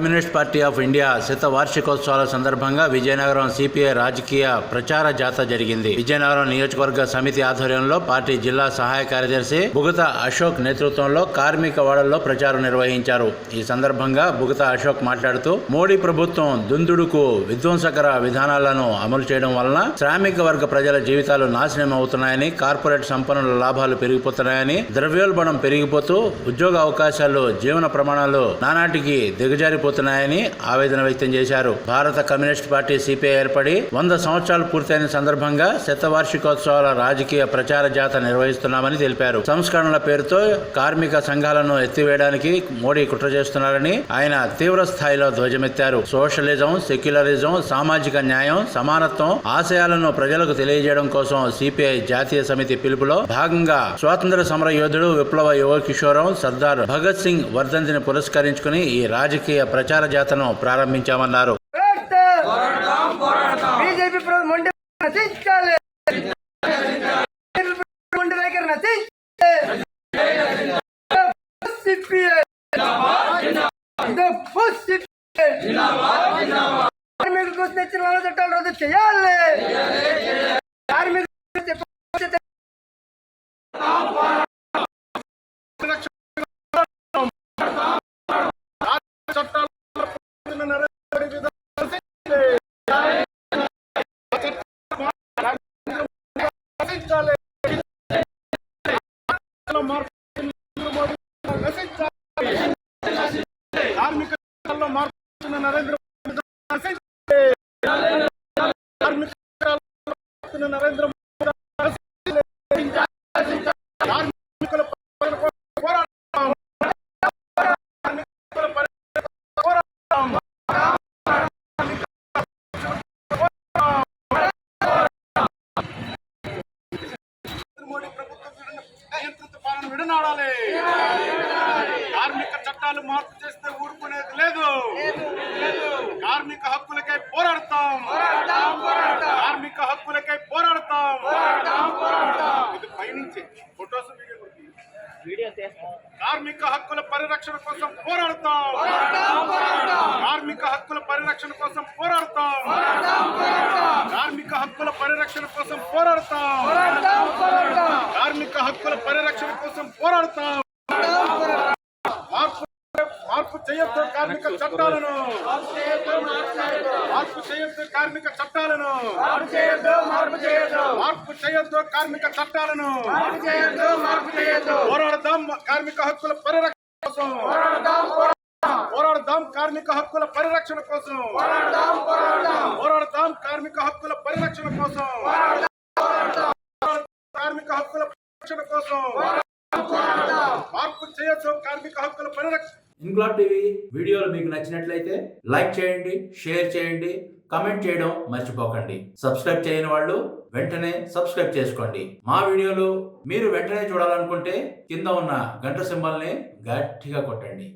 Communist party of India శత వార్షికోత్సవాల సందర్భంగా Vizianagaram CPI రాజకీయ ప్రచార జాత జరిగింది. విజయనగరం నియోజకవర్గ సమితి ఆధ్వర్యంలో పార్టీ జిల్లా సహాయ కార్యదర్శి బుగత అశోక్ నేతృత్వంలో కార్మిక వాడల్లో ప్రచారం నిర్వహించారు. ఈ సందర్భంగా బుగత అశోక్ మాట్లాడుతూ మోడీ ప్రభుత్వం దుందుడుకు విధ్వంసకర విధానాలను అమలు చేయడం వలన శ్రామిక వర్గ ప్రజల జీవితాలు నాశనం అవుతున్నాయని కార్పొరేట్ సంపన్నుల లాభాలు పెరిగిపోతున్నాయని ద్రవ్యోల్బణం పెరిగిపోతూ ఉద్యోగ అవకాశాలు జీవన ప్రమాణాలు నానాటికి దిగజారిపోతున్నాయని ఆవేదన వ్యక్తం చేశారు. భారత కమ్యూనిస్ట్ పార్టీ సిపిఐ ఏర్పడి వంద సంవత్సరాలు పూర్తయిన సందర్భంగా శతవార్షికోత్సవాల రాజకీయ ప్రచార జాత నిర్వహిస్తున్నామని తెలిపారు. సంస్కరణల పేరుతో కార్మిక సంఘాలను ఎత్తివేయడానికి మోడీ కుట్ర చేస్తున్నారని ఆయన తీవ్ర స్థాయిలో ధ్వజమెత్తారు. సోషలిజం సెక్యులరిజం సామాజిక న్యాయం సమానత్వం ఆశయాలను ప్రజలకు తెలియజేయడం కోసం సిపిఐ జాతీయ సమితి పిలుపులో భాగంగా స్వాతంత్ర సమర యోధుడు విప్లవ యువ కిషోరం సర్దార్ భగత్ సింగ్ వర్ధంతిని పురస్కరించుకుని ఈ రాజకీయ ప్రచార జాతను ప్రారంభించామన్నారు. తెచ్చిన చట్టాలు రద్దు చేయాలి కార్మికులలో కార్మిక వచ్చిన నరేంద్ర మోడీ నరేంద్ర మోదీ నశించాలి. కార్మికుల పరిరక్షణ కోసం పోరాడతాం. కార్మికుల పరిరక్షణ కోసం పోరాడతాం. నరేంద్ర మోడీ ప్రభుత్వం విడన- నియంత్రిత పాలన కార్మిక చట్టాలు మార్పు చేస్తే ఊరుకునేది లేదు. కార్మిక హక్కులకై పోరాడతాం. కార్మిక హక్కులకై పోరాడతాం. ఇది పైనుంచి ఫొటోస్ కార్మిక హక్కుల పరిరక్షణ కోసం పోరాడతాం. కార్మిక హక్కుల పరిరక్షణ కోసం పోరాడతాం. కార్మిక హక్కుల పరిరక్షణ కోసం పోరాడతాం. హక్కుల పరిరక్షణ కోసం పోరాడతాం మార్పు మార్పు చేయొద్దు కార్మిక చట్టాలను. మార్పు చేయొద్దు కార్మిక చట్టాలను. మార్పు చేయొద్దు కార్మిక చట్టాలను. పోరాడదాం కార్మిక హక్కుల పరిరక్షణ కోసం. పోరాడదాం కార్మిక హక్కుల పరిరక్షణ కోసం. పోరాడదాం కార్మిక హక్కుల పరిరక్షణ కోసం. కార్మిక హక్కుల పరిరక్షణ కోసం. మార్పు చేయొచ్చు కార్మిక హక్కుల పరిరక్షణ ఇంక్లాబ్ టీవీ వీడియోలు మీకు నచ్చినట్లయితే లైక్ చేయండి షేర్ చేయండి కమెంట్ చేయడం మర్చిపోకండి. సబ్స్క్రైబ్ చేయని వాళ్ళు వెంటనే సబ్స్క్రైబ్ చేసుకోండి. మా వీడియోలు మీరు వెంటనే చూడాలనుకుంటే కింద ఉన్న గంట సింబల్ని గట్టిగా కొట్టండి.